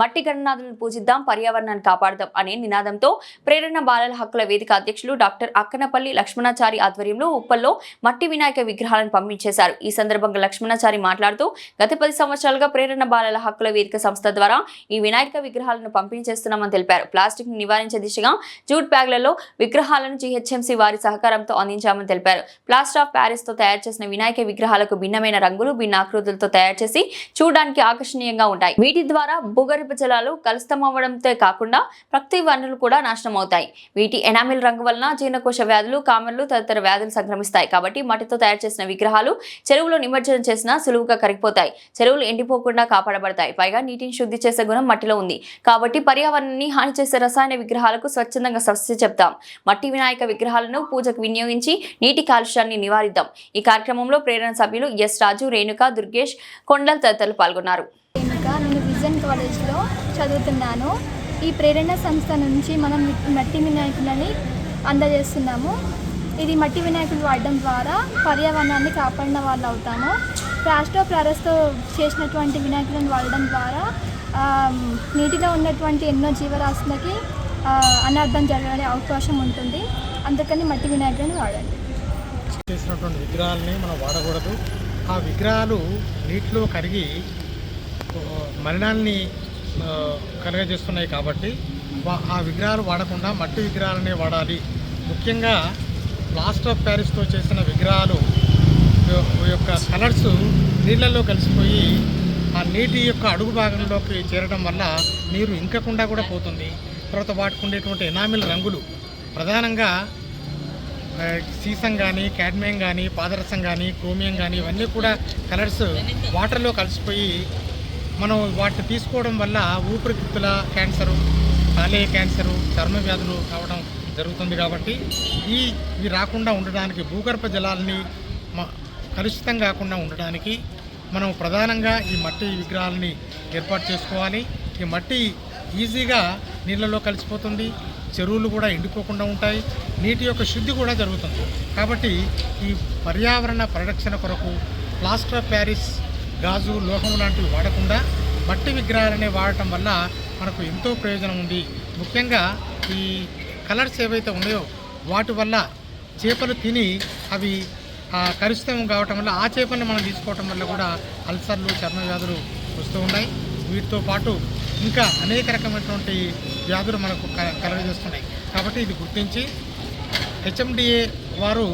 మట్టి గణనాథులను పూజిద్దాం పర్యావరణాన్ని కాపాడదాం అనే నినాదంతో ప్రేరణ బాలల హక్కుల వేదిక అధ్యక్షులు డాక్టర్ అక్కనపల్లి లక్ష్మణాచారి ఆధ్వర్యంలో ఉప్పల్లో మట్టి వినాయక విగ్రహాలను పంపించేశారు. ఈ సందర్భంగా లక్ష్మణాచారి మాట్లాడుతూ గత పది సంవత్సరాలుగా ప్రేరణ బాలల హక్కుల వేదిక సంస్థ ద్వారా ఈ వినాయక విగ్రహాలను పంపిణీ చేస్తున్నామని తెలిపారు. ప్లాస్టిక్ని నివారించే దిశగా జూట్ బ్యాగ్లలో విగ్రహాలను జీహెచ్ఎంసీ వారి సహకారంతో అందించామని తెలిపారు. ప్లాస్టర్ ఆఫ్ ప్యారిస్తో తయారు చేసిన వినాయక విగ్రహాలకు భిన్నమైన రంగులు భిన్న ఆకృతులతో తయారు చేసి చూడడానికి ఆకర్షణీయంగా ఉంటాయి. వీటి ద్వారా భూగర్భ జలాలు కలుస్తమవ్వడంతో కాకుండా ప్రకృతి వనరులు కూడా నాశనం అవుతాయి వీటి ఎనామిల్ రంగు వలన జీర్ణకోశ వ్యాధులు కామెర్లు తదితర వ్యాధులు సంక్రమిస్తాయి. కాబట్టి మట్టితో తయారు చేసిన విగ్రహాలు చెరువులో నిమజ్జనం చేసినా సులువుగా కరిగిపోతాయి. చెరువులు ఎండిపోకుండా కాపాడబడతాయి. పైగా నీటిని శుద్ధి చేసే గుణం మట్టిలో ఉంది. కాబట్టి పర్యావరణాన్ని హాని చేసే రసాయన విగ్రహాలకు స్వచ్ఛందంగా స్వస్తి చెప్తాం. మట్టి వినాయక విగ్రహాలను పూజకు వినియోగించి నీటి కాలుష్యాన్ని నివారిద్దాం. ఈ కార్యక్రమంలో ప్రేరణ సభ్యులు ఎస్ రాజు రేణుక దుర్గేష్ కొండల్ తదితరులు పాల్గొన్నారు. రేణుక కాలేజ్లో చదువుతున్నాను. ఈ ప్రేరణ సంస్థ నుంచి మనం మట్టి వినాయకులని అందజేస్తున్నాము. ఇది మట్టి వినాయకులు వాడడం ద్వారా పర్యావరణాన్ని కాపాడిన వాళ్ళు అవుతాము. ప్లాస్టో ప్రారస్తో చేసినటువంటి వినాయకులను వాడడం ద్వారా నీటిలో ఉన్నటువంటి ఎన్నో జీవరాశులకి అనర్థం జరగడానికి అవకాశం ఉంటుంది. అందుకని మట్టి వినాయకులను వాడండి. చేసినటువంటి విగ్రహాలని మనం వాడకూడదు. ఆ విగ్రహాలు నీటిలో కరిగి మలినాల్ని కలగజేస్తున్నాయి కాబట్టి వా- ఆ విగ్రహాలు వాడకుండా మట్టి విగ్రహాలనే వాడాలి. ముఖ్యంగా ప్లాస్టర్ ఆఫ్ ప్యారిస్తో చేసిన విగ్రహాలు యొక్క కలర్స్ నీళ్ళల్లో కలిసిపోయి ఆ నీటి యొక్క అడుగు భాగంలోకి చేరడం వల్ల నీరు ఇంకకుండా కూడా పోతుంది. తర్వాత వాటికి ఉండేటువంటి ఎనామిల్ రంగులు ప్రధానంగా సీసం కానీ క్యాడ్మియం కానీ పాదరసం కానీ క్రోమియం కానీ ఇవన్నీ కూడా కలర్స్ వాటర్లో కలిసిపోయి మనం వాటిని తీసుకోవడం వల్ల ఊపిరితిత్తుల క్యాన్సరు కాలేయ క్యాన్సరు చర్మ వ్యాధులు కావడం జరుగుతుంది కాబట్టి ఈ ఇవి రాకుండా ఉండడానికి భూగర్భ జలాలని మ- కలుషితం కాకుండా ఉండడానికి మనం ప్రధానంగా ఈ మట్టి విగ్రహాలని ఏర్పాటు చేసుకోవాలి. ఈ మట్టి ఈజీగా నీళ్ళలో కలిసిపోతుంది చెరువులు కూడా ఎండిపోకుండా ఉంటాయి నీటి యొక్క శుద్ధి కూడా జరుగుతుంది. కాబట్టి ఈ పర్యావరణ పరిరక్షణ కొరకు ప్లాస్టర్ ఆఫ్ ప్యారిస్ గాజు లోహం లాంటివి వాడకుండా మట్టి విగ్రహాలనే వాడటం వల్ల మనకు ఎంతో ప్రయోజనం ఉంది. ముఖ్యంగా ఈ కలర్స్ ఏవైతే ఉన్నాయో వాటి వల్ల చేపలు తిని అవి ఆ, కలుషితం కావటం వల్ల ఆ చేపల్ని మనం తీసుకోవటం వల్ల కూడా అల్సర్లు చర్మ వ్యాధులు వస్తూ ఉన్నాయి. వీటితో పాటు ఇంకా అనేక రకమైనటువంటి వ్యాధులు మనకు కలగజేస్తున్నాయి. కాబట్టి ఇది గుర్తించి హెచ్ఎండిఏ వారు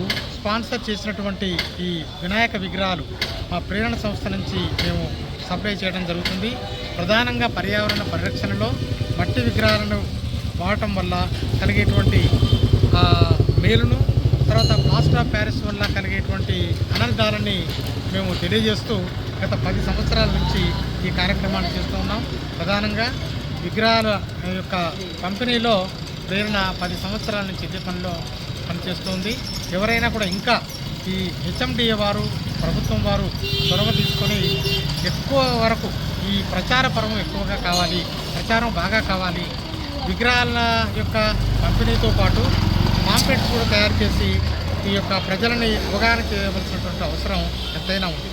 స్పాన్సర్ చేసినటువంటి ఈ వినాయక విగ్రహాలు మా ప్రేరణ సంస్థ నుంచి మేము సప్లై చేయడం జరుగుతుంది. ప్రధానంగా పర్యావరణ పరిరక్షణలో మట్టి విగ్రహాలను వాడటం వల్ల కలిగేటువంటి మేలును తర్వాత ప్లాస్టర్ ఆఫ్ ప్యారిస్ వల్ల కలిగేటువంటి అనర్థాలని మేము తెలియజేస్తూ గత పది సంవత్సరాల నుంచి ఈ కార్యక్రమాన్ని చేస్తూ ఉన్నాం. ప్రధానంగా విగ్రహాల యొక్క పంపిణీలో ప్రేరణ పది సంవత్సరాల నుంచి ఇదే పనిలో పనిచేస్తుంది. ఎవరైనా కూడా ఇంకా ఈ హెచ్ఎండిఏ వారు ప్రభుత్వం వారు చొరవ తీసుకొని ఎక్కువ వరకు ఈ ప్రచార పరం ఎక్కువగా కావాలి ప్రచారం బాగా కావాలి. విగ్రహాల యొక్క పంపిణీతో పాటు పాంప్లెట్స్ కూడా తయారు చేసి ఈ యొక్క ప్రజలని అవగాహన చేయవలసినటువంటి అవసరం ఎంతైనా ఉంది.